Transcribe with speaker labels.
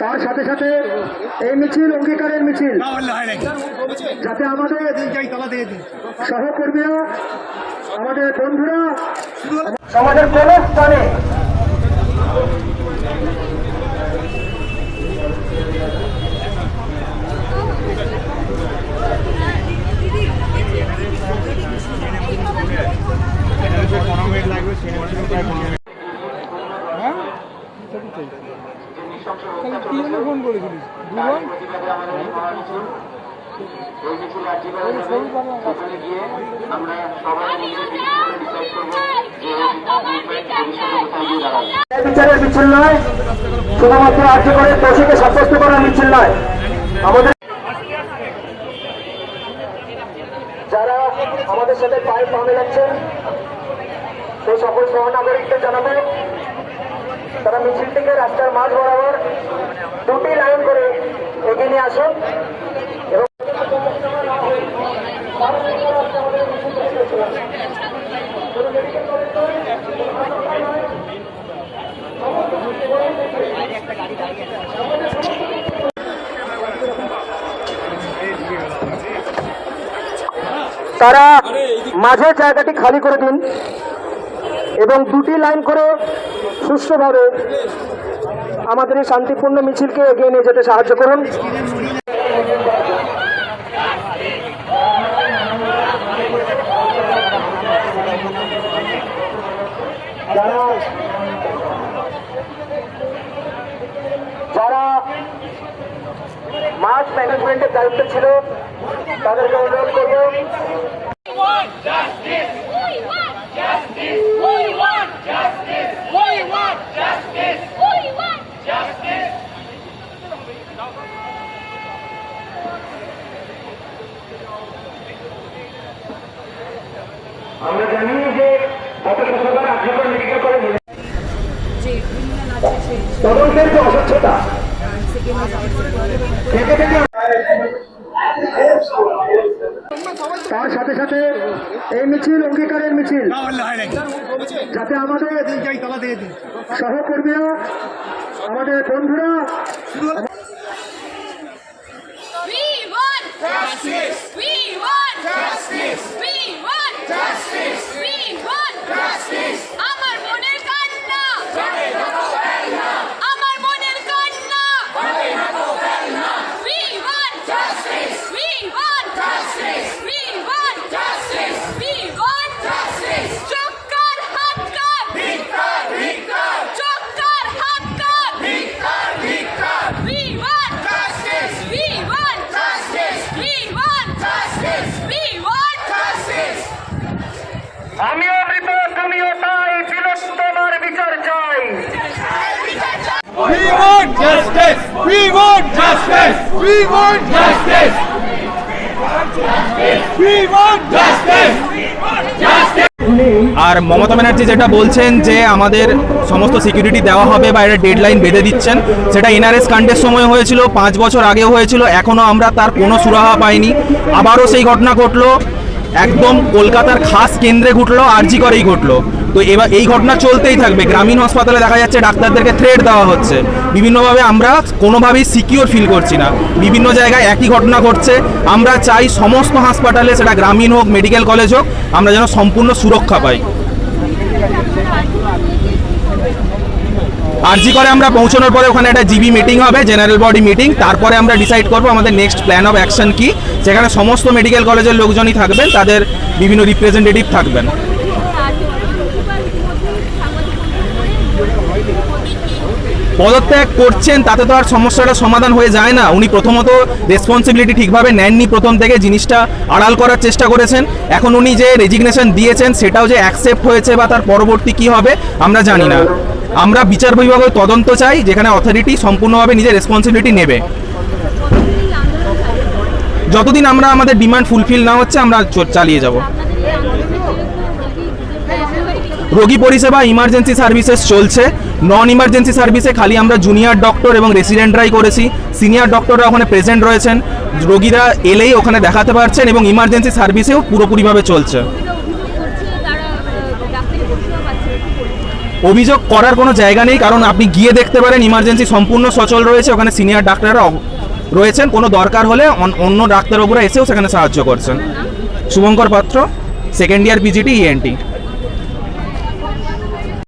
Speaker 1: তার সাথে সাথে এই মিছিল অঙ্গীকারের মিছিল। যাতে আমাদের সহকর্মীরা আমাদের বন্ধুরা সমাজের কোন স্থানে
Speaker 2: ফোন করেছিলিস। দুজন?
Speaker 1: বিচারের মিছিল নয়, শুধুমাত্র আর্য করে দোষীকে সাব্যস্ত করার মিছিল নয়। আমাদের যারা আমাদের সাথে পায়ে পা মেলাচ্ছেন, সেই সকল সহনাগরিককে জানাব। তারা মিছিল থেকে রাস্তার মাঝ বরাবর দুটি লাইন করে এগিয়ে নিয়ে আসুন। এবং তারা মাঝের জায়গাটি খালি করে দিন এবং দুটি লাইন করে সুষ্ঠুভাবে আমাদের এই শান্তিপূর্ণ মিছিলকে এগিয়ে নিয়ে যেতে সাহায্য করুন। যারা যারা মাস ম্যানেজমেন্টের দায়িত্ব ছিল, তাদেরকে অনুরোধ করব
Speaker 3: We want justice. We want justice. We want justice. We want justice. We want justice.
Speaker 1: আমরা জানি যে গত আর্যকর মেডিকেল কলেজে তদন্তের যে অস্বচ্ছতা তার সাথে সাথে এই মিছিল অঙ্গীকারের মিছিল যাতে আমাদের সহকর্মীরা আমাদের বন্ধুরা
Speaker 3: We want justice. We want justice. We want justice. We want justice. আমার মনের কান্না আমার মনের কান্না We want justice. We want justice. We want justice. We want justice. চক্কর হাতকর ভিক্ষার ভিক্ষার চক্কর হাতকর ভিক্ষার ভিক্ষার We want justice. We want justice. We want justice. We want justice.
Speaker 1: আমিও মৃত তুমিও তাই বিলস্তমার বিচার চাই
Speaker 2: We want justice! We want justice! We want justice!
Speaker 4: আর মমতা ব্যানার্জি যেটা বলছেন যে আমাদের সমস্ত সিকিউরিটি দেওয়া হবে বা এটা ডেডলাইন বেঁধে দিচ্ছেন, সেটা এনআরএস কাণ্ডের সময় হয়েছিল, পাঁচ বছর আগেও হয়েছিল এখনও আমরা তার কোনো সুরাহা পাইনি আবারও সেই ঘটনা ঘটলো, একদম কলকাতার খাস কেন্দ্রে ঘটলো, আরজি করেই ঘটলো তো এবার এই ঘটনা চলতেই থাকবে। গ্রামীণ হাসপাতালে দেখা যাচ্ছে ডাক্তারদেরকে থ্রেড দেওয়া হচ্ছে। বিভিন্নভাবে আমরা কোনোভাবেই সিকিওর ফিল করছি না। বিভিন্ন জায়গায় একই ঘটনা ঘটছে। আমরা চাই সমস্ত হাসপাতালে সেটা গ্রামীণ হোক মেডিকেল কলেজ হোক, আমরা যেন সম্পূর্ণ সুরক্ষা পাই। আরজি করে আমরা পৌঁছানোর পরে ওখানে একটা জিবি মিটিং হবে জেনারেল বডি মিটিং তারপরে আমরা ডিসাইড করব আমাদের নেক্সট প্ল্যান অফ অ্যাকশন কি। সেখানে সমস্ত মেডিকেল কলেজের লোকজনই থাকবেন, তাদের বিভিন্ন রিপ্রেজেন্টেটিভ থাকবেন। পদত্যাগ করছেন, তাতে তো আর সমস্যাটা সমাধান হয়ে যায় না। উনি প্রথমত রেসপন্সিবিলিটি ঠিকভাবে নেননি প্রথম থেকে, জিনিসটা আড়াল করার চেষ্টা করেছেন। এখন উনি যে রেজিগনেশন দিয়েছেন, সেটাও যে অ্যাকসেপ্ট হয়েছে বা তার পরবর্তী কি হবে, আমরা জানি না। আমরা বিচার বিভাগের তদন্ত চাই, যেখানে অথরিটি সম্পূর্ণভাবে নিজের রেসপন্সিবিলিটি নেবে। যতদিন আমরা আমাদের ডিমান্ড ফুলফিল না হচ্ছে, আমরা চালিয়ে যাব। রোগী পরিষেবা ইমার্জেন্সি সার্ভিসেস চলছে। নন ইমার্জেন্সি সার্ভিসে খালি আমরা জুনিয়র ডক্টর এবং রেসিডেন্টরাই করেছি। সিনিয়র ডক্টররা ওখানে প্রেজেন্ট রয়েছেন। রোগীরা এলেই ওখানে দেখাতে পারছেন এবং ইমার্জেন্সি সার্ভিসেও পুরোপুরিভাবে চলছে। অভিযোগ করার কোনো জায়গা নেই, কারণ আপনি গিয়ে দেখতে পারেন ইমার্জেন্সি সম্পূর্ণ সচল রয়েছে। ওখানে সিনিয়র ডাক্তাররা রয়েছেন। কোনো দরকার হলে অন- অন্য ডাক্তারবাবুরা এসেও সেখানে সাহায্য করছেন। শুভঙ্কর পাত্র সেকেন্ড ইয়ার পিজিটি ইএনটি